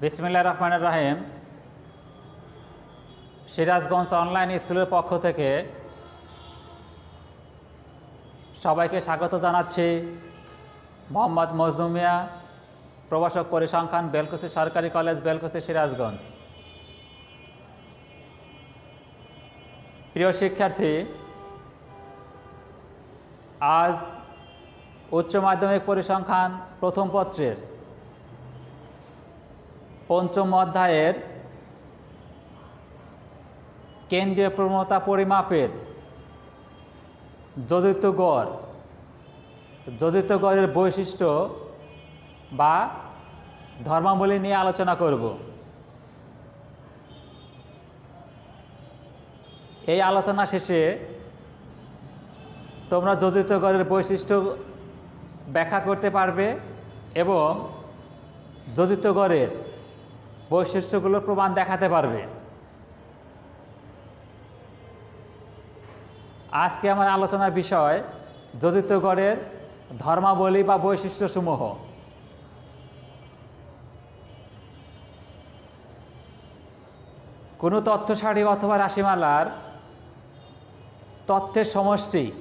বিসমিল্লা রহমানের রাহিম। সিরাজগঞ্জ অনলাইন স্কুলের পক্ষ থেকে সবাইকে স্বাগত জানাচ্ছি। মোহাম্মদ মজনু মিয়া, প্রভাষক পরিসংখ্যান, বেলকুচি সরকারি কলেজ, বেলকুচি সিরাজগঞ্জ। প্রিয় শিক্ষার্থী, আজ উচ্চ মাধ্যমিক পরিসংখ্যান প্রথম পত্রের পঞ্চম অধ্যায়ের কেন্দ্রীয় প্রবণতা পরিমাপের যোজিত গড় যোজিত গড়ের বৈশিষ্ট্য বা ধর্মাবলী নিয়ে আলোচনা করব। এই আলোচনা শেষে তোমরা যোজিত গড়ের বৈশিষ্ট্য ব্যাখ্যা করতে পারবে এবং যোজিত গড়ের বৈশিষ্ট্যগুলোর প্রমাণ দেখাতে পারবে। আজকে আমার আলোচনার বিষয় যোজিত গড়ের ধর্মাবলী বা বৈশিষ্ট্যসমূহ। কোনো তথ্য সারি অথবা রাশিমালার তথ্যের সমষ্টি,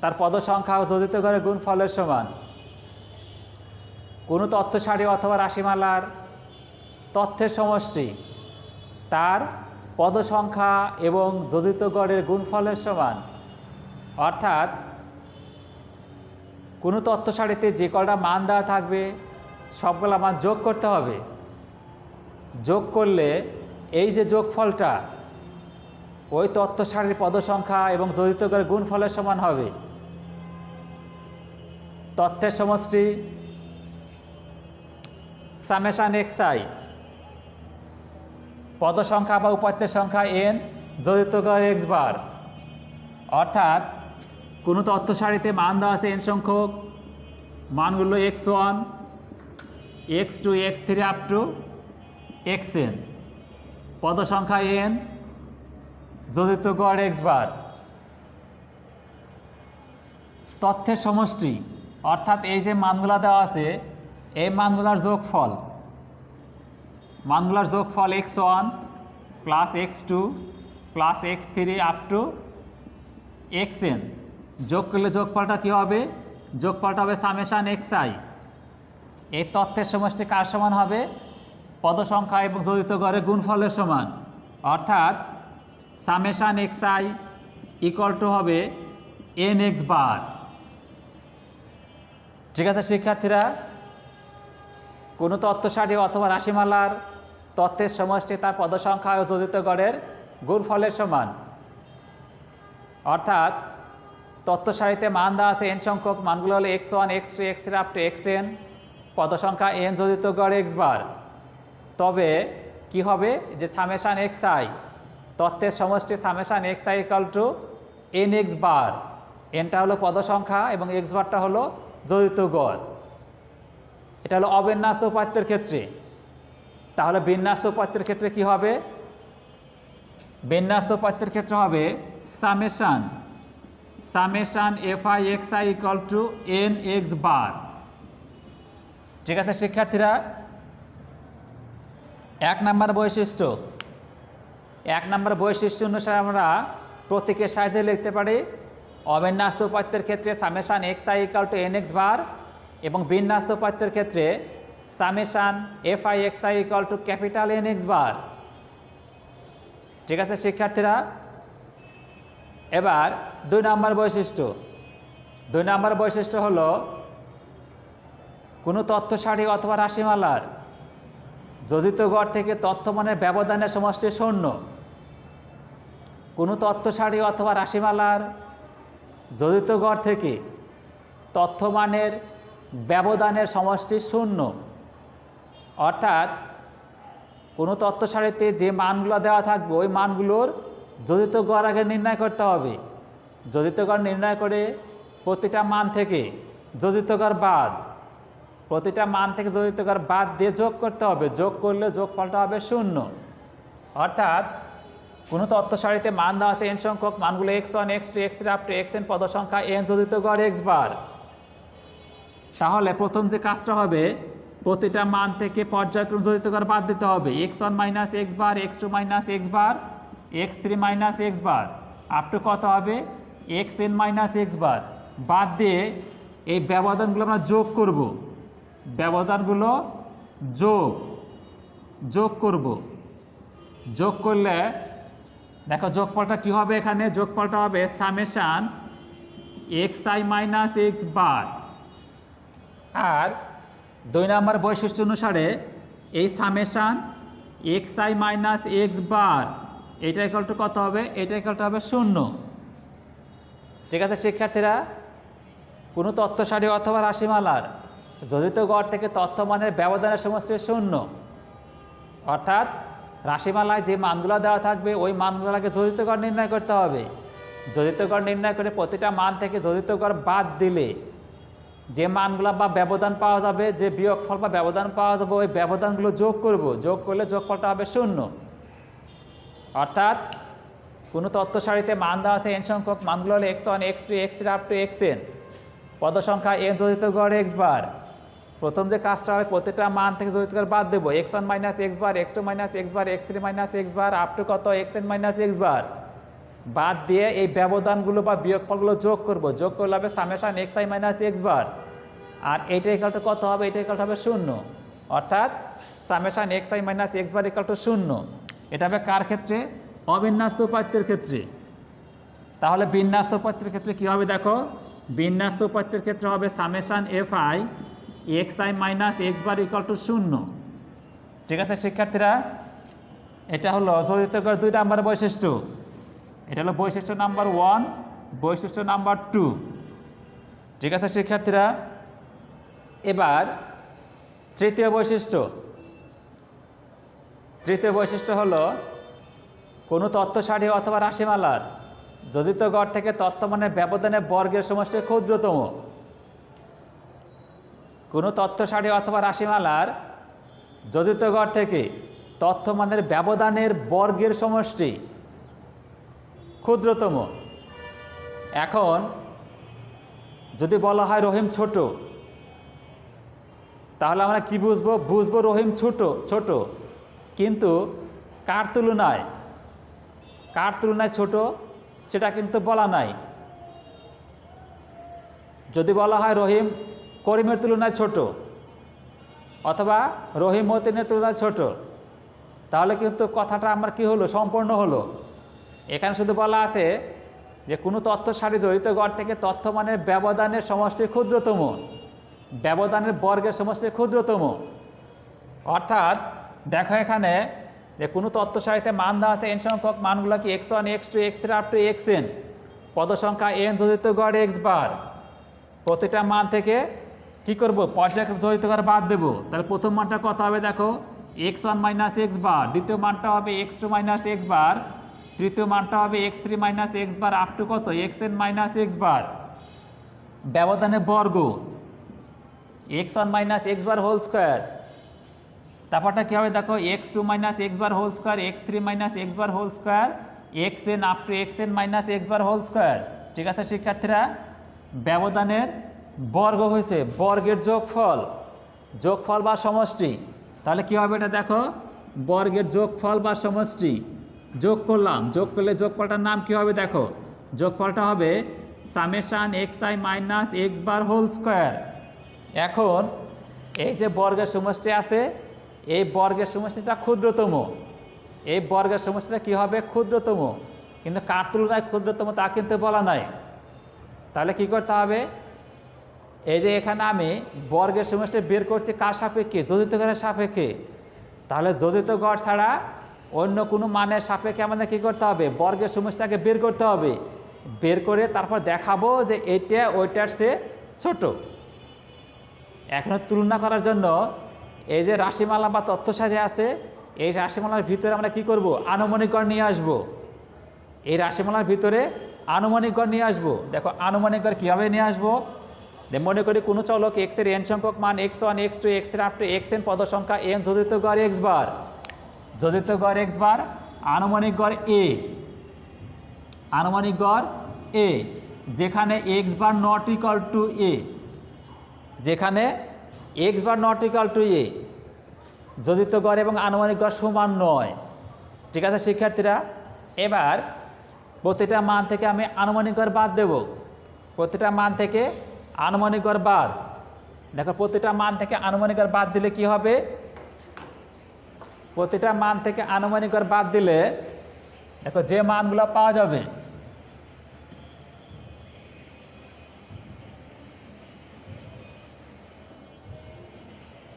তার পদসংখ্যা ও যোজিত গড়ের গুণফলের সমান। কোনো তথ্য সারি অথবা রাশিমালার তথ্যের সমষ্টি। তার পদসংখ্যা এবং যোজিত গড়ের গুণফলের সমান। অর্থাৎ কোনো তথ্য সারিতে যে কটা মান দেওয়া থাকবে, সবগুলো মান যোগ করতে হবে। যোগ করলে এই যে যোগফলটা, ওই তথ্য সারির পদসংখ্যা এবং যোজিত গড়ের গুণফলের সমান হবে। তথ্যের সমষ্টি সামেশান এক্স আই। পদ সংখ্যা বা উপাত্তের সংখ্যা এন গড় এক্স বার। অর্থাৎ কোনো তথ্য সারিতে মান দেওয়া আছে এন সংখ্যক, মানগুলো x one x two x three up to x n পদ সংখ্যা এন যোজিত গড় এক্স বার। তথ্যের সমষ্টি, অর্থাৎ এই যে মানগুলা দেওয়া আছে, এই মানগুলার যোগফল মানগুলার যোগফল x one plus x two plus x three up to x n. যোগ করলে যোগফলটা কী হবে? যোগফলটা হবে সামেশান এক্স আই। এই তথ্যের সমষ্টি কার সমান হবে? পদসংখ্যা এবং জড়িত গড়ে গুণফলের সমান। অর্থাৎ summation x i equal to হবে এন এক্স বার। ঠিক আছে, শিক্ষার্থীরা? কোনো তথ্য সারি অথবা রাশিমালার তথ্যের সমষ্টি তার পদসংখ্যা ও যোজিত গড়ের গুণফলের সমান। অর্থাৎ তথ্য সারিতে মান দেওয়া আছে এন সংখ্যক, মানগুলো হলো x one x two x three up to x n পদসংখ্যা এন যোজিত গড় এক্স বার তবে, কি হবে? যে সামেশান এক্স আই তত্ত্বের সমষ্টি summation x i equal to n x bar এনটা হলো পদসংখ্যা এবং এক্স বারটা হলো যোজিত গড়। এটা হলো অবিন্যাস্ত উপাত্তের ক্ষেত্রে। তাহলে বিন্যাস্ত উপাত্তের ক্ষেত্রে কি হবে? বিন্যাস্ত উপাত্তের ক্ষেত্রে হবে summation. Summation f i x i equal to n x bar ঠিক আছে, শিক্ষার্থীরা? এক নাম্বার বৈশিষ্ট্য। এক নাম্বার বৈশিষ্ট্য অনুসারে আমরা প্রতীকের সাহায্যে লিখতে পারি। অবিন্যাস্ত উপাত্তের ক্ষেত্রে summation x i equal to n x bar এবং বিন্যাস্ত উপাত্তের ক্ষেত্রে summation f i x i equal to capital n x bar ঠিক আছে, শিক্ষার্থীরা? এবার দুই নম্বর বৈশিষ্ট্য। দুই নম্বর বৈশিষ্ট্য হল, কোনো তথ্য সারি অথবা রাশিমালার যোজিত গড় থেকে তথ্য মানের ব্যবধানের সমষ্টি শূন্য। কোনো তথ্য সারি অথবা রাশিমালার যোজিত গড় থেকে তথ্যমানের ব্যবধানের সমষ্টি শূন্য। অর্থাৎ কোনো তথ্য সারিতে যে মানগুলো দেওয়া থাকবে, ওই মানগুলোর যোজিত গড় আগে নির্ণয় করতে হবে। যোজিত গড় নির্ণয় করে প্রতিটা মান থেকে যোজিত গড় বাদ, প্রতিটা মান থেকে যোজিত গড় বাদ দিয়ে যোগ করতে হবে। যোগ করলে যোগ যোগফলটা হবে শূন্য। অর্থাৎ কোনো তথ্য সারিতে মান দেওয়া আছে এন সংখ্যক, মানগুলো x one x two x three up to x n পদ সংখ্যা এন যোজিত গড় এক্স বার। তাহলে প্রথম যে কাজটা হবে প্রতিটা মান থেকে পর্যায়ক্রম জড়িত করে বাদ দিতে হবে। X one minus x bar x two minus x bar x three minus x bar up to কত হবে? X n minus x bar বাদ দিয়ে এই ব্যবধানগুলো আমরা যোগ করব। ব্যবধানগুলো যোগ যোগ করব। যোগ করলে, দেখো যোগফলটা কী হবে এখানে? যোগফলটা হবে summation x i minus x bar আর দুই নম্বর বৈশিষ্ট্য অনুসারে এই summation x i minus x bar এটা ইকালটা কত হবে? এটা ইকালটা হবে শূন্য। ঠিক আছে, শিক্ষার্থীরা? কোনো তথ্য সারি অথবা রাশিমালার জড়িত গড় থেকে তথ্য মানের ব্যবধানের সমষ্টি শূন্য। অর্থাৎ রাশিমালায় যে মানগুলো দেওয়া থাকবে, ওই মানগুলোকে জড়িত গড় নির্ণয় করতে হবে। জড়িত গড় নির্ণয় করে প্রতিটা মান থেকে জড়িত গড় বাদ দিলে যে মানগুলো বা ব্যবধান পাওয়া যাবে, যে বিয়োগফল বা ব্যবধান পাওয়া যাবে, ওই ব্যবধানগুলো যোগ করব। যোগ করলে যোগফলটা হবে শূন্য। অর্থাৎ কোনো তথ্য সারিতে মান দেওয়া আছে এন সংখ্যক, মানগুলো হলো x one x two x three up to x n পদ সংখ্যা এন জড়িত গড় এক্স বার। প্রথম যে কাজটা হবে, প্রত্যেকটা মান থেকে জড়িত গড় বাদ দেবো। X one minus x bar x two minus x bar x three minus x bar up to কত? X n minus x bar বাদ দিয়ে এই ব্যবধানগুলো বা বিয়োগফলগুলো যোগ করব। যোগ করলে হবে summation x i minus x bar আর এইটা ইকালটা কত হবে? এটা ইকালটা হবে শূন্য। অর্থাৎ summation x i minus x bar equal to শূন্য। এটা হবে কার ক্ষেত্রে? অবিন্যাস্ত উপাত্তের ক্ষেত্রে। তাহলে বিন্যাস্ত উপাত্তের ক্ষেত্রে কী হবে দেখো? বিন্যাস্ত উপাত্তের ক্ষেত্রে হবে summation f i x i minus x bar equal to শূন্য। ঠিক আছে, শিক্ষার্থীরা? এটা হলো জড়িত দুই নাম্বার বৈশিষ্ট্য। এটা হলো বৈশিষ্ট্য নাম্বার ওয়ান, বৈশিষ্ট্য নাম্বার টু। ঠিক আছে, শিক্ষার্থীরা? এবার তৃতীয় বৈশিষ্ট্য। তৃতীয় বৈশিষ্ট্য হলো কোনো তত্ত্ব সারি অথবা রাশিমালার যোজিত গড় থেকে তথ্যমানের ব্যবধানে বর্গের সমষ্টি ক্ষুদ্রতম। কোনো তত্ত্ব সারি অথবা রাশিমালার যোজিত গড় থেকে তথ্যমানের ব্যবধানের বর্গের সমষ্টি ক্ষুদ্রতম। এখন যদি বলা হয় রহিম ছোট, তাহলে আমরা কি বুঝব? বুঝব রহিম ছোট ছোট। কিন্তু কার তুলনায় কার তুলনায় ছোট সেটা কিন্তু বলা নাই। যদি বলা হয় রহিম করিমের তুলনায় ছোট অথবা রহিম মতিনের তুলনায় ছোট, তাহলে কিন্তু কথাটা আমার কি হলো? সম্পূর্ণ হলো। এখানে শুধু বলা আছে যে কোনো তথ্য সারি জড়িত গড় থেকে তথ্য মানের ব্যবধানের সমষ্টি ক্ষুদ্রতম। ব্যবধানের বর্গের সমষ্টি ক্ষুদ্রতম। অর্থাৎ দেখো এখানে যে কোনো তথ্য সারিতে মান দেওয়া আছে এন সংখ্যক, মানগুলো কি x one x two x three up to x n পদ সংখ্যা এন জড়িত গড় এক্স বার। প্রতিটা মান থেকে কি করব? পর্যায়ক্রম জড়িত করে বাদ দেবো। তাহলে প্রথম মানটা কত হবে দেখো? X one minus x bar দ্বিতীয় মানটা হবে x two minus x bar তৃতীয় মানটা হবে x three minus x bar up to কত? X n minus x bar ব্যবধানে বর্গ। X one minus x bar whole square তারপরটা কী হবে দেখো? X two minus x bar whole square x three minus x bar whole square x n up to x n minus x bar whole square ঠিক আছে, শিক্ষার্থীরা? ব্যবধানের বর্গ হয়েছে, বর্গের যোগফল। যোগফল বা সমষ্টি। তাহলে কী হবে এটা দেখো? বর্গের যোগফল বা সমষ্টি। যোগ করলাম। যোগ করলে যোগফলটার নাম কী হবে দেখো? যোগফলটা হবে summation x i minus x bar whole square. এখন এই যে বর্গের সমষ্টি আছে, এই বর্গের সমষ্টিটা ক্ষুদ্রতম। এই বর্গের সমষ্টিটা কী হবে? ক্ষুদ্রতম। কিন্তু কার তুলনায় ক্ষুদ্রতম তা কিন্তু বলা নাই। তাহলে কি করতে হবে? এই যে এখানে আমি বর্গের সমষ্টি বের করছি কার সাপেক্ষে? যোজিত গড়ের সাপেক্ষে। তাহলে যোজিত গড় ছাড়া অন্য কোনো মানের সাপেক্ষে আমাদের কী করতে হবে? বর্গের সমষ্টিটাকে বের করতে হবে। বের করে তারপর দেখাবো যে এটা, ওইটার সে ছোট। এখন তুলনা করার জন্য এই যে রাশিমালা বা তথ্য সারি আছে, এই রাশিমালার ভিতরে আমরা কি করব? আনুমানিক গড় নিয়ে আসব। এই রাশিমালার ভিতরে আনুমানিক গড় নিয়ে আসব। দেখো আনুমানিক গড় কীভাবে নিয়ে আসব? মনে করি কোনো চলক এক্সের এন সংখ্যক মান x one x two x three up to x n পদ সংখ্যা এন যোজিত গড় এক্স বার। যোজিত গড় এক্স বার, আনুমানিক গড় এ আনুমানিক গড় এ যেখানে x bar not equal to a যেখানে x bar not equal to a যদি তো গড় এবং আনুমানিক গড় সমান নয়। ঠিক আছে, শিক্ষার্থীরা? এবার প্রতিটা মান থেকে আমি আনুমানিক গড় বাদ দেব। প্রতিটা মান থেকে আনুমানিক গড় বাদ। দেখো, প্রতিটা মান থেকে আনুমানিক গড় বাদ দিলে কি হবে? প্রতিটা মান থেকে আনুমানিক বাদ দিলে, দেখো যে মানগুলো পাওয়া যাবে,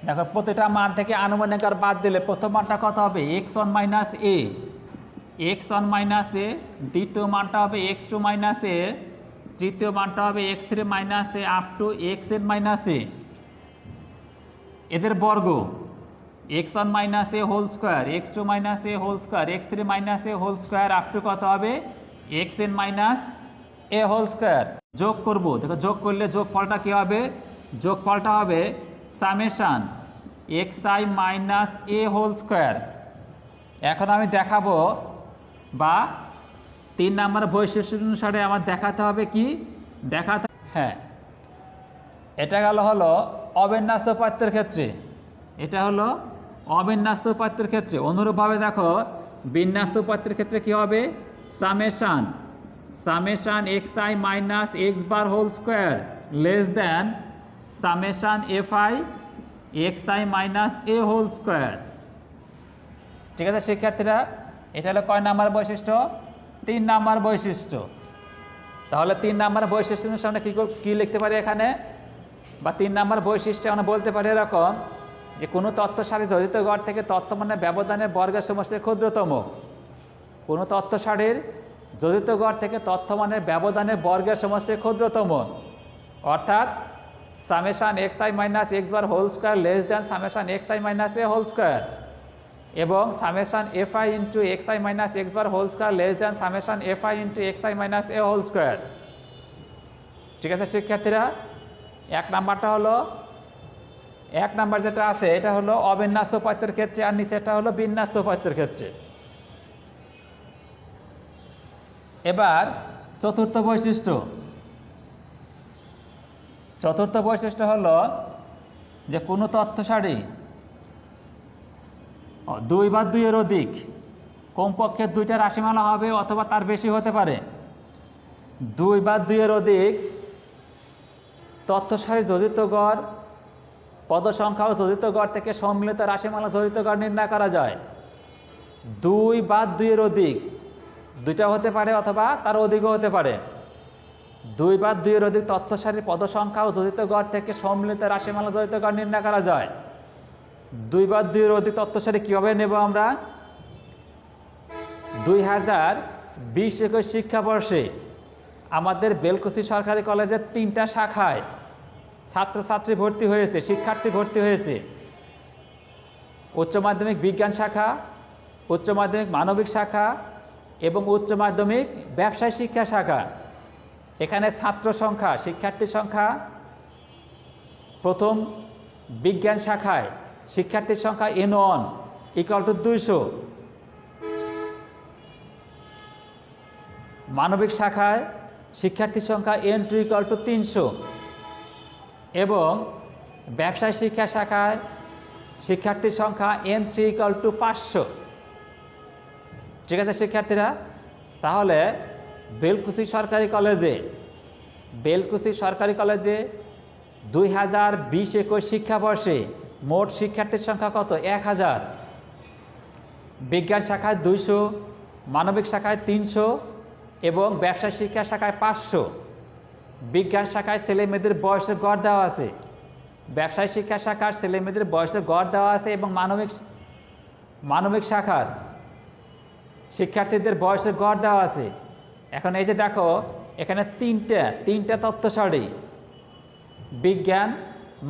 দেখো প্রতিটা মান থেকে আনুমানিক আর বাদ দিলে প্রথম মানটা কত হবে? X one minus a x one minus a দ্বিতীয় মানটা হবে এক্স টু মাইনাস এ তৃতীয় মানটা হবে x three minus a up to x n minus a এদের বর্গ। X one minus a whole square x two minus a whole square x three minus a whole square up to কত হবে? X n minus a whole square যোগ করব। দেখো, যোগ করলে যোগ ফলটা কী হবে? যোগ ফলটা হবে summation x i minus a whole square এখন আমি দেখাবো বা তিন নাম্বার বৈশিষ্ট্য অনুসারে আমার দেখাতে হবে কি? দেখাতে হ্যাঁ। এটা গেল হলো অবিন্যস্ত পাত্রের ক্ষেত্রে। এটা হলো অবিন্যস্ত পাত্রের ক্ষেত্রে, অনুরূপভাবে দেখো বিন্যাস্ত পাত্রের ক্ষেত্রে কি হবে? Summation. Summation x i minus x bar whole square less then summation f i x i minus a whole square ঠিক আছে, শিক্ষার্থীরা, এটা হলো কয় নাম্বার বৈশিষ্ট্য? তিন নাম্বার বৈশিষ্ট্য। তাহলে তিন নাম্বার বৈশিষ্ট্য আমরা কী কী লিখতে পারি এখানে? বা তিন নাম্বার বৈশিষ্ট্য আমরা বলতে পারি এরকম যে কোনো তথ্য সারি জড়িত গড় থেকে তত্ত্ব মানে ব্যবধানের বর্গের সমষ্টির ক্ষুদ্রতম। কোনো তত্ত্ব সারির জড়িত গড় থেকে তথ্য মানে ব্যবধানের বর্গের সমষ্টির ক্ষুদ্রতম। অর্থাৎ summation x i minus x bar whole square less than summation x i minus a whole square. এবং summation f i into x i minus x bar whole square less than summation f i into x i minus a whole square. ঠিক আছে, শিক্ষার্থীরা? এক নাম্বারটা হলো এক number যেটা আছে, এটা হলো অবিন্যাস্ত পত্রের ক্ষেত্রে, আর নিচেটা হলো বিন্যাস্ত পত্রের ক্ষেত্রে। এবার চতুর্থ বৈশিষ্ট্য। চতুর্থ বৈশিষ্ট্য হলো যে কোনো তথ্য সারি দুই বা দুইয়ের অধিক, কমপক্ষে দুইটা রাশিমালা হবে অথবা তার বেশি হতে পারে। দুই বা দুইয়ের অধিক তথ্য সারি জড়িত গড় পদ সংখ্যা ও গড় থেকে সম্মিলিত রাশিমালা জড়িত গড় নির্ণয় করা যায়। দুই বা দুইয়ের অধিক। দুইটা হতে পারে অথবা তার অধিকও হতে পারে। দুই বা দুইয়ের অধিক তথ্য সারির পদ সংখ্যা ও জড়িত গড় থেকে সম্মিলিত রাশিমালা জড়িত গড় নির্ণয় করা যায়। দুই বা দুইয়ের অধিক তথ্য সারি কীভাবে নেব আমরা? দুই হাজার বিশ একুশ শিক্ষাবর্ষে আমাদের বেলকুচি সরকারি কলেজের তিনটা শাখায় ছাত্রছাত্রী ভর্তি হয়েছে, শিক্ষার্থী ভর্তি হয়েছে। উচ্চ মাধ্যমিক বিজ্ঞান শাখা, উচ্চ মাধ্যমিক মানবিক শাখা এবং উচ্চ মাধ্যমিক ব্যবসায় শিক্ষা শাখা। এখানে ছাত্র সংখ্যা, শিক্ষার্থী সংখ্যা প্রথম বিজ্ঞান শাখায় শিক্ষার্থীর সংখ্যা এন ওয়ান ইকাল টু দুইশো। মানবিক শাখায় শিক্ষার্থীর সংখ্যা এন টু ইকাল টু তিনশো। এবং ব্যবসায় শিক্ষা শাখায় শিক্ষার্থীর সংখ্যা এন থ্রি ইকাল টু পাঁচশো। ঠিক আছে, শিক্ষার্থীরা? তাহলে বেলকুচি সরকারি কলেজে, বেলকুচি সরকারি কলেজে দুই হাজার বিশ একুশ শিক্ষাবর্ষে মোট শিক্ষার্থীর সংখ্যা কত? এক হাজার। বিজ্ঞান শাখায় দুইশো, মানবিক শাখায় তিনশো এবং ব্যবসা শিক্ষা শাখায় পাঁচশো। বিজ্ঞান শাখায় ছেলে মেয়েদের বয়সের গড় দেওয়া আছে। ব্যবসায় শিক্ষা শাখার ছেলে মেয়েদের বয়সের গড় দেওয়া আছে এবং মানবিক মানবিক শাখার শিক্ষার্থীদের বয়সের গড় দেওয়া আছে। এখন এই যে দেখো, এখানে তিনটা তিনটা তথ্য সারি বিজ্ঞান,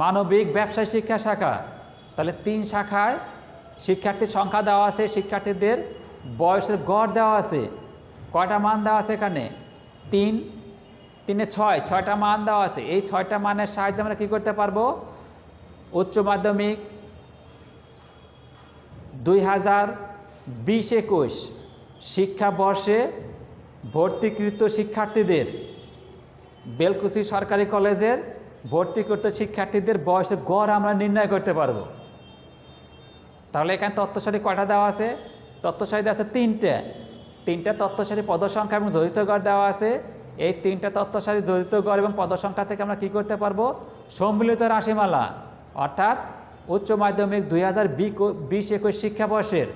মানবিক, ব্যবসায় শিক্ষা শাখা। তাহলে তিন শাখায় শিক্ষার্থীর সংখ্যা দেওয়া আছে, শিক্ষার্থীদের বয়সের গড় দেওয়া আছে। কয়টা মান দেওয়া আছে এখানে? তিন তিনে ছয়, ছয়টা মান দেওয়া আছে। এই ছয়টা মানের সাহায্যে আমরা কী করতে পারব? উচ্চ মাধ্যমিক দুই হাজার বিশ একুশ শিক্ষাবর্ষে ভর্তিকৃত শিক্ষার্থীদের, বেলকুচি সরকারি কলেজের ভর্তিকৃত শিক্ষার্থীদের বয়সের গড় আমরা নির্ণয় করতে পারব। তাহলে এখানে তত্ত্বসারি কটা দেওয়া আছে? তত্ত্বসারি দেওয়া আছে তিনটে। তিনটা তত্ত্বসারি পদসংখ্যা এবং জড়িত গড় দেওয়া আছে। এই তিনটা তত্ত্বসারি জড়িত গড় এবং পদসংখ্যা থেকে আমরা কি করতে পারব? সম্মিলিত রাশিমালা, অর্থাৎ উচ্চ মাধ্যমিক দুই হাজার বিশ একুশ শিক্ষাবর্ষের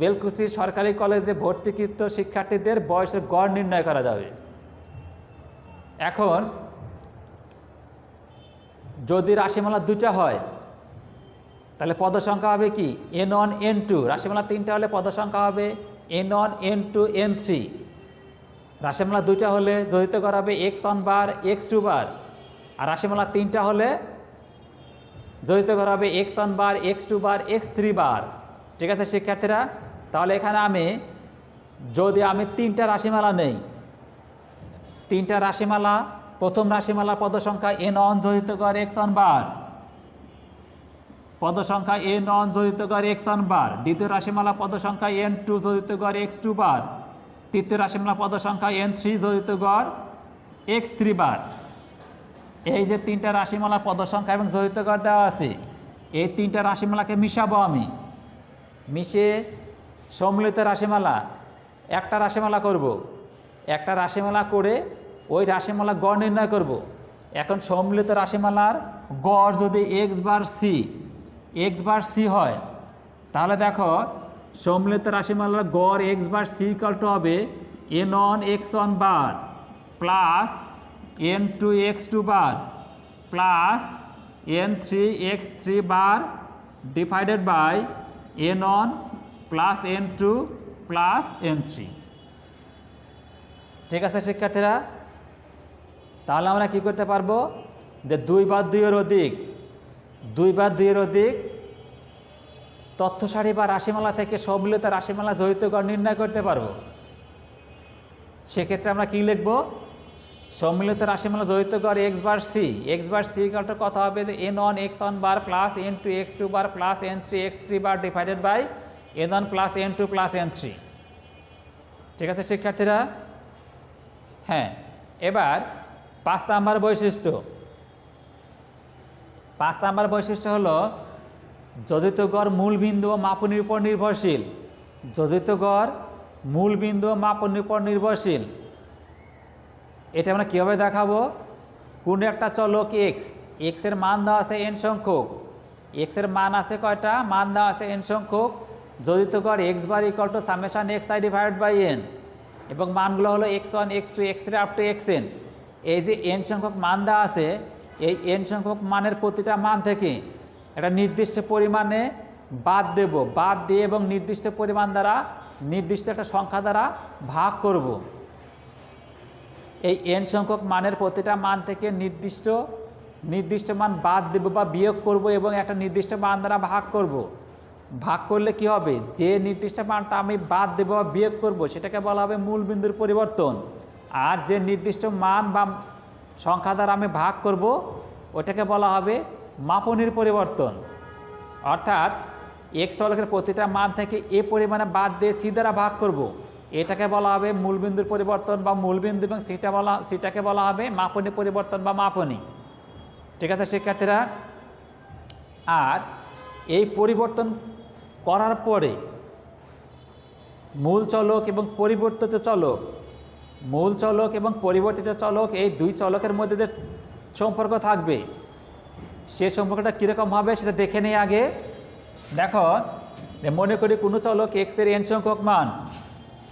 বেলকুচি সরকারি কলেজে ভর্তিকৃত শিক্ষার্থীদের বয়সের গড় নির্ণয় করা যাবে। এখন যদি রাশিমালা দুটা হয়, তাহলে পদ সংখ্যা হবে কি? N one, n two. রাশিমালা তিনটা হলে পদ সংখ্যা হবে n one, n two, n three. রাশিমালা দুইটা হলে জড়িত করা হবে x one bar x two bar আর রাশিমালা তিনটা হলে জড়িত করা হবে x one bar x two bar x three bar ঠিক আছে, শিক্ষার্থীরা? তাহলে এখানে আমি, যদি আমি তিনটা রাশিমালা নেই, তিনটা রাশিমালা প্রথম রাশিমালা পদ সংখ্যা এন অন জড়িত কর এক্স অন বার পদ সংখ্যা এন অন জড়িত কর এক্স অন বার দ্বিতীয় রাশিমালা পদ সংখ্যা এন টু জড়িত কর এক্স টু বার তৃতীয় রাশিমালা পদ সংখ্যা এন থ্রি জড়িত গড় এক্স থ্রি বার এই যে তিনটা রাশিমালা পদ সংখ্যা এবং জড়িত গড় দেওয়া আছে, এই তিনটা রাশিমালাকে মিশাবো আমি মিশে সম্মিলিত রাশিমালা একটা রাশিমালা করব। একটা রাশিমালা করে ওই রাশিমালা গড় নির্ণয় করব। এখন সম্মিলিত রাশিমালার গড় যদি x bar c x bar c হয়, তাহলে দেখো সম্মিলিত রাশিমালার গড় এক্স বার সি টু হবে n one x one bar plus n two x two bar plus n three x three bar divided by n one plus n two plus n three ঠিক আছে, শিক্ষার্থীরা? তাহলে আমরা কি করতে পারব? যে দুই বা দুইয়ের অধিক, দুই বা দুইয়ের অধিক তথ্য সারি বা রাশিমালা থেকে সম্মিলিত রাশিমালা জড়িত গড় নির্ণয় করতে পারব। সেক্ষেত্রে আমরা কি লিখব? সম্মিলিত রাশিমালা জড়িত গড় x bar c x bar c ইকালটা কত হবে? N one x one bar plus n two x two bar plus n three x three bar divided by n one plus n two plus n three ঠিক আছে, শিক্ষার্থীরা? হ্যাঁ এবার পাঁচ number বৈশিষ্ট্য। পাঁচ নাম্বার বৈশিষ্ট্য হলো যোজিত মূল বিন্দু ও মাপনির উপর নির্ভরশীল। যোজিত মূল বিন্দু ও মাপনির উপর নির্ভরশীল। এটা আমরা কীভাবে দেখাবো? কোনো একটা চলক এক্স এক্সের মান দেওয়া আছে এন সংখ্যক। এক্সের মান আছে কয়টা? মান দেওয়া আছে এন সংখ্যক। গড় x bar equal to summation x i divide by n এবং মানগুলো হলো x one x two x three up to x n এই যে এন সংখ্যক মান দেওয়া আছে, এই এন সংখ্যক মানের প্রতিটা মান থেকে একটা নির্দিষ্ট পরিমাণে বাদ দেব। বাদ দিয়ে এবং নির্দিষ্ট পরিমাণ দ্বারা, নির্দিষ্ট একটা সংখ্যা দ্বারা ভাগ করব। এই এন সংখ্যক মানের প্রতিটা মান থেকে নির্দিষ্ট নির্দিষ্ট মান বাদ দেব বা বিয়োগ করব এবং একটা নির্দিষ্ট মান দ্বারা ভাগ করব। ভাগ করলে কি হবে? যে নির্দিষ্ট মানটা আমি বাদ দেব বা বিয়োগ করব, সেটাকে বলা হবে মূল বিন্দুর পরিবর্তন। আর যে নির্দিষ্ট মান বা সংখ্যা দ্বারা আমি ভাগ করব, ওটাকে বলা হবে মাপনির পরিবর্তন। অর্থাৎ এক্স চলকের প্রতিটা মান থেকে এ পরিমাণে বাদ দিয়ে সি দ্বারা ভাগ করব। এটাকে বলা হবে মূলবিন্দুর পরিবর্তন বা মূলবিন্দু এবং সেটা বলা, সেটাকে বলা হবে মাপনী পরিবর্তন বা মাপনী। ঠিক আছে, শিক্ষার্থীরা? আর এই পরিবর্তন করার পরে মূল চলক এবং পরিবর্তিত চলক, মূল চলক এবং পরিবর্তিত চলক এই দুই চলকের মধ্যে সম্পর্ক থাকবে সে সম্পর্কটা কীরকম হবে সেটা দেখে নেই আগে। দেখো মনে করি কোনো চলক এক্সের এন সংখ্যক মান,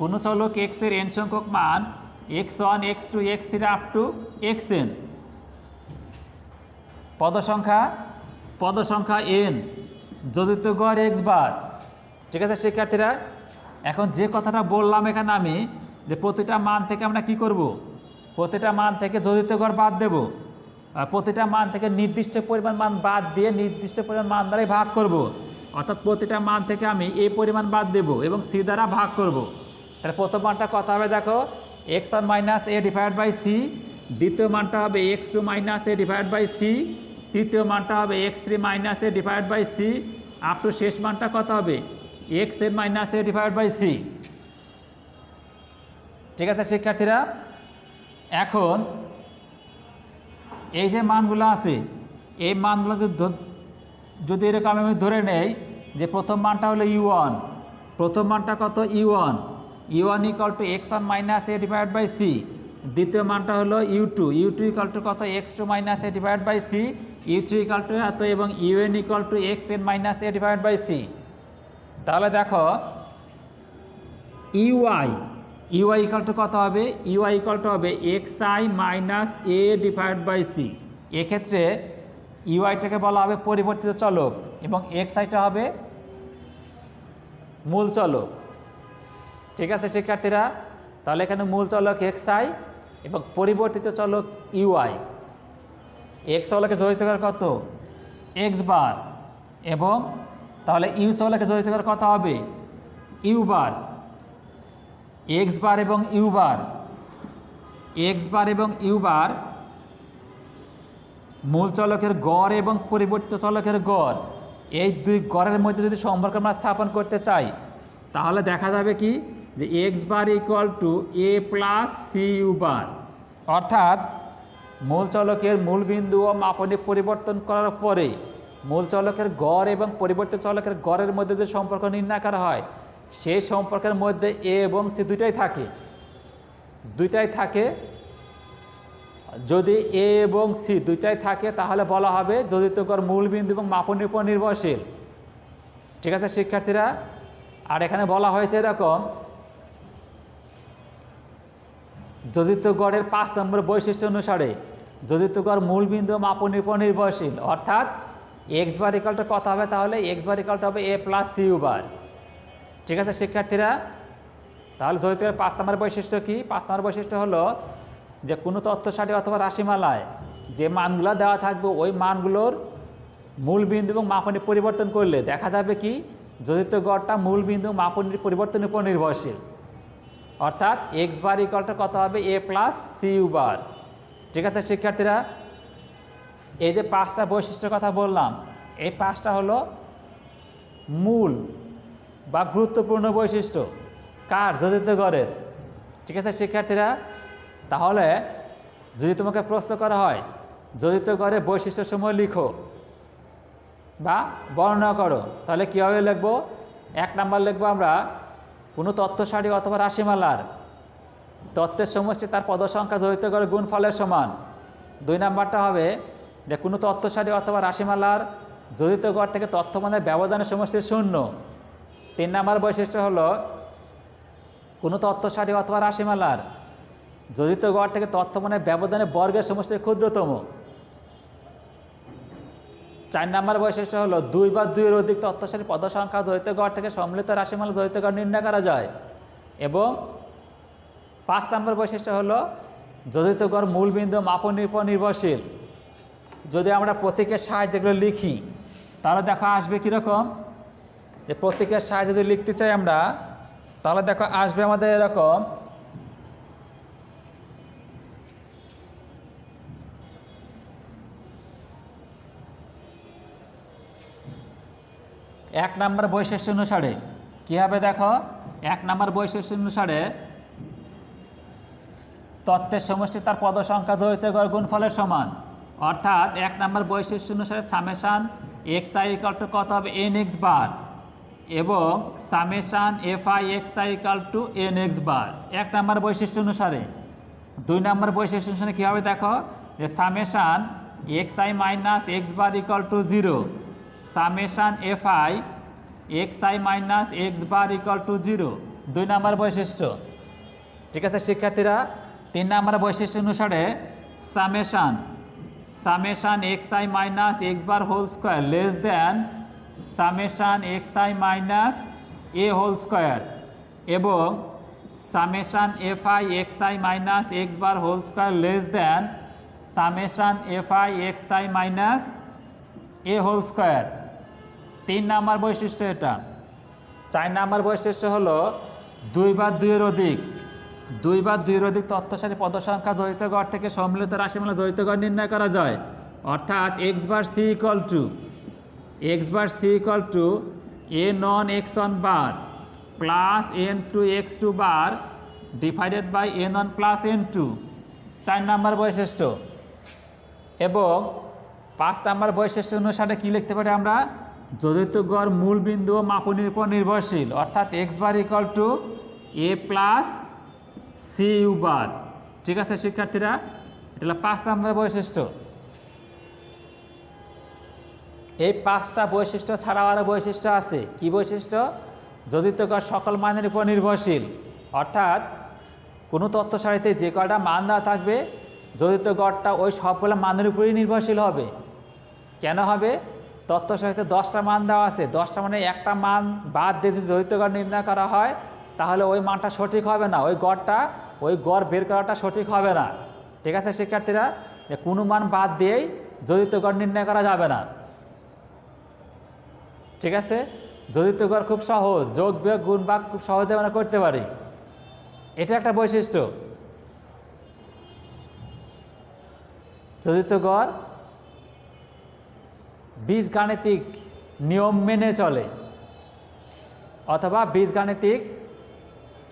কোনো চলক এক্সের এন সংখ্যক মান x one x two x three up to x n পদ সংখ্যা পদ সংখ্যা এন যদিত গড় এক্স বার। ঠিক আছে, শিক্ষার্থীরা? এখন যে কথাটা বললাম এখানে আমি, যে প্রতিটা মান থেকে আমরা কি করব? প্রতিটা মান থেকে যদিত গড় বাদ দেব। প্রতিটা মান থেকে নির্দিষ্ট পরিমাণ মান বাদ দিয়ে নির্দিষ্ট পরিমাণ মান দ্বারাই ভাগ করব। অর্থাৎ প্রতিটা মান থেকে আমি এ পরিমাণ বাদ দেব এবং সি দ্বারা ভাগ করব। তাহলে প্রথম মানটা কত হবে দেখো x one minus a divide by c দ্বিতীয় মানটা হবে x two minus a divide by c তৃতীয় মানটা হবে x three minus a divide by c up to শেষ মানটা কত হবে x n minus a divide by c ঠিক আছে, শিক্ষার্থীরা এখন এই যে মানগুলো আছে, এই মানগুলো যদি এরকম আমি ধরে নেই যে প্রথম মানটা হলো ইউ ওয়ান প্রথম মানটা কত? U one u one equal to x one minus a divide by c দ্বিতীয় মানটা হলো u two u two equal to কত? X two minus a divide by c u three equal to এত এবং u n equal to x n minus a divide by c তাহলে দেখো u i u i equal to কত হবে? U i equal to হবে x i minus a divide by c এক্ষেত্রে ইউআইটাকে বলা হবে পরিবর্তিত চলক এবং এক্স আইটা হবে মূল চলক। ঠিক আছে, শিক্ষার্থীরা? তাহলে এখানে মূল চলক এক্স আই এবং পরিবর্তিত চলক ইউআই এক্স চলকে জড়িত করার কত? এক্স বার এবং তাহলে ইউ চলকে জড়িত করার কত হবে? ইউ বার এক্স বার এবং ইউ বার এক্স বার এবং ইউ বার মূল চলকের গড় এবং পরিবর্তিত চলকের গড়। এই দুই গড়ের মধ্যে যদি সম্পর্ক আমরা স্থাপন করতে চাই, তাহলে দেখা যাবে কি? যে x bar equal to a plus c u bar অর্থাৎ মূল চলকের মূল বিন্দু ও মাপনে পরিবর্তন করার পরে মূল চলকের গড় এবং পরিবর্তিত চলকের গড়ের মধ্যে যে সম্পর্ক নির্ণয় করা হয় সেই সম্পর্কের মধ্যে এ এবং সি দুইটাই থাকে। দুইটাই থাকে। যদি এ এবং সি দুইটাই থাকে, তাহলে বলা হবে যদি তোর মূল বিন্দু এবং মাপনের উপর নির্ভরশীল। ঠিক আছে, শিক্ষার্থীরা? আর এখানে বলা হয়েছে এরকম যদিত গড়ের পাঁচ নম্বর বৈশিষ্ট্য অনুসারে যদিত গড় মূল বিন্দু ও মাপনের উপর নির্ভরশীল, অর্থাৎ এক্স বার কত হবে? তাহলে এক্স বার হবে a plus c u bar ঠিক আছে, শিক্ষার্থীরা? তাহলে গড়ের পাঁচ নম্বর বৈশিষ্ট্য কি? পাঁচ নম্বর বৈশিষ্ট্য হলো যে কোনো তথ্যসারি অথবা রাশিমালায় যে মানগুলো দেওয়া থাকবে, ওই মানগুলোর মূল বিন্দু এবং মাপনি পরিবর্তন করলে দেখা যাবে কি? যদিত গড়টা মূল বিন্দু মাপনীর পরিবর্তনের উপর নির্ভরশীল। অর্থাৎ এক্স বার ইকলটা কত হবে? A plus c u bar ঠিক আছে, শিক্ষার্থীরা? এই যে পাঁচটা বৈশিষ্ট্যের কথা বললাম, এই পাঁচটা হলো মূল বা গুরুত্বপূর্ণ বৈশিষ্ট্য। কার যদিত গড়ের ঠিক আছে, শিক্ষার্থীরা? তাহলে যদি তোমাকে প্রশ্ন করা হয় যদিত গড়ের বৈশিষ্ট্যসমূহ লিখো বা বর্ণনা করো, তাহলে কীভাবে লিখব? এক নাম্বার লিখব আমরা, কোনো তথ্য সারি অথবা রাশিমালার তত্ত্বের সমষ্টি তার পদসংখ্যা জড়িত করে গুণফলের সমান। দুই নাম্বারটা হবে যে কোনো তথ্য সারি অথবা রাশিমালার জড়িত গড় থেকে তথ্য মানের ব্যবধানের সমষ্টি শূন্য। তিন নাম্বার বৈশিষ্ট্য হলো কোনো তথ্য সারি অথবা রাশিমালার জড়িত গড় থেকে তথ্য মানের ব্যবধানের বর্গের সমষ্টি ক্ষুদ্রতম। চার নাম্বার বৈশিষ্ট্য হলো দুই বা দুইয়ের অধিক তথ্যশালী পদ সংখ্যা জড়িত গড় থেকে সম্মিলিত রাশিমালা জড়িত গড় নির্ণয় করা যায়। এবং পাঁচ নম্বর বৈশিষ্ট্য হলো জড়িত গড় মূল বিন্দু মাপনের উপর নির্ভরশীল। যদি আমরা প্রতীকের সাহায্যে লিখি, তাহলে দেখো আসবে কীরকম? যে প্রতীকের সাহায্যে যদি লিখতে চাই আমরা, তাহলে দেখো আসবে আমাদের এরকম। এক নাম্বার বৈশিষ্ট্য অনুসারে কী হবে দেখো? এক নাম্বার বৈশিষ্ট্য অনুসারে তত্ত্বের সমষ্টি তার পদ সংখ্যা গড় গুণফলের সমান। অর্থাৎ এক নাম্বার বৈশিষ্ট্য অনুসারে সামেশান এক্স আই কত হবে? এন এক্স বার এবং summation f i x i equal to n x bar. এক নাম্বার বৈশিষ্ট্য অনুসারে, দুই নাম্বার বৈশিষ্ট্য অনুসারে কী হবে দেখো? যে summation x i minus x bar equal to zero summation f i x i minus x bar equal to zero দুই নাম্বার বৈশিষ্ট্য। ঠিক আছে, শিক্ষার্থীরা? তিন নাম্বার বৈশিষ্ট্য অনুসারে summation summation x i minus x bar whole square less than summation x i minus a whole square এবং summation f i x i minus x bar whole square less than summation f i x i minus a whole square. তিন number বৈশিষ্ট্য এটা। চার number বৈশিষ্ট্য হলো দুই বা দুইয়ের অধিক। দুই বা দুইয়ের অধিক তথ্যশালী পদসংখ্যা জড়িত গড় থেকে সম্মিলিত রাশিমালা জড়িত গড় নির্ণয় করা যায়। অর্থাৎ x bar c equal to x bar c equal to a non x one bar plus n two x two bar divided by n one plus n two চার নাম্বার বৈশিষ্ট্য। এবং পাঁচ নাম্বার বৈশিষ্ট্য অনুসারে কী লিখতে পারি আমরা? যোজিত গড় মূল বিন্দু ও মাপনের উপর নির্ভরশীল, অর্থাৎ x bar equal to a plus c u bar ঠিক আছে, শিক্ষার্থীরা? এটা পাঁচ নাম্বার বৈশিষ্ট্য। এই পাঁচটা বৈশিষ্ট্য ছাড়াও আরও বৈশিষ্ট্য আছে। কি বৈশিষ্ট্য? গড় সকল মানের উপর নির্ভরশীল, অর্থাৎ কোনো তথ্য সারিতে যে কয়টা মান দেওয়া থাকবে যোজিত গড়টা ওই সবগুলো মানের উপরেই নির্ভরশীল হবে, কেন হবে? তথ্য সারিতে দশটা মান দেওয়া আছে। দশটা মানে একটা মান বাদ দিয়ে যদি যোজিত গড় নির্ণয় করা হয়, তাহলে ওই মানটা সঠিক হবে না। ওই গড়টা, ওই গড় বের করাটা সঠিক হবে না। ঠিক আছে, শিক্ষার্থীরা? কোনো মান বাদ দিয়েই যোজিত গড় নির্ণয় করা যাবে না। ঠিক আছে? যোজিত গড় খুব সহজ, যোগ, বিয়োগ, গুণ ভাগ খুব সহজে আমরা করতে পারি। এটা একটা বৈশিষ্ট্য। যোজিত গড় বীজগাণিতিক নিয়ম মেনে চলে, অথবা বীজগাণিতিক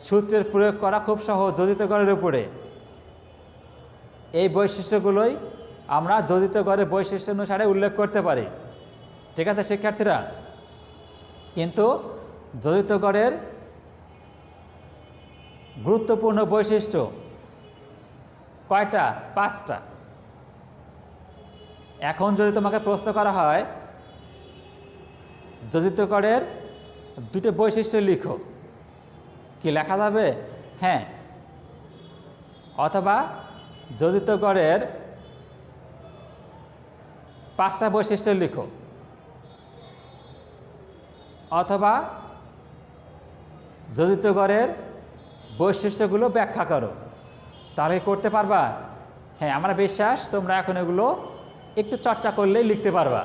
সূত্রের প্রয়োগ করা খুব সহজ যোজিত গড়ের উপরে। এই বৈশিষ্ট্যগুলোই আমরা যোজিত গড়ের বৈশিষ্ট্য অনুসারে উল্লেখ করতে পারি। ঠিক আছে, শিক্ষার্থীরা? কিন্তু যোজিত গড়ের গুরুত্বপূর্ণ বৈশিষ্ট্য কয়টা? পাঁচটা। এখন যদি তোমাকে প্রশ্ন করা হয় যোজিত দুটো বৈশিষ্ট্য লিখো। কি লেখা যাবে? হ্যাঁ। অথবা যোজিত পাঁচটা বৈশিষ্ট্য লিখো। অথবা যোজিত গড়ের বৈশিষ্ট্যগুলো ব্যাখ্যা করো। তাহলে করতে পারবা? হ্যাঁ আমার বিশ্বাস তোমরা এখন এগুলো একটু চর্চা করলেই লিখতে পারবা।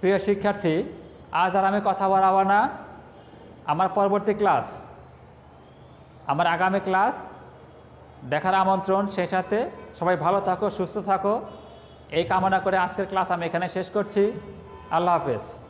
প্রিয় শিক্ষার্থী, আজ আর আমি কথা বাড়াবো না। আমার পরবর্তী ক্লাস, আমার আগামী ক্লাস দেখার আমন্ত্রণ সেই সাথে। সবাই ভালো থাকো, সুস্থ থাকো। এই কামনা করে আজকের ক্লাস আমি এখানে শেষ করছি। আল্লাহ হাফেজ।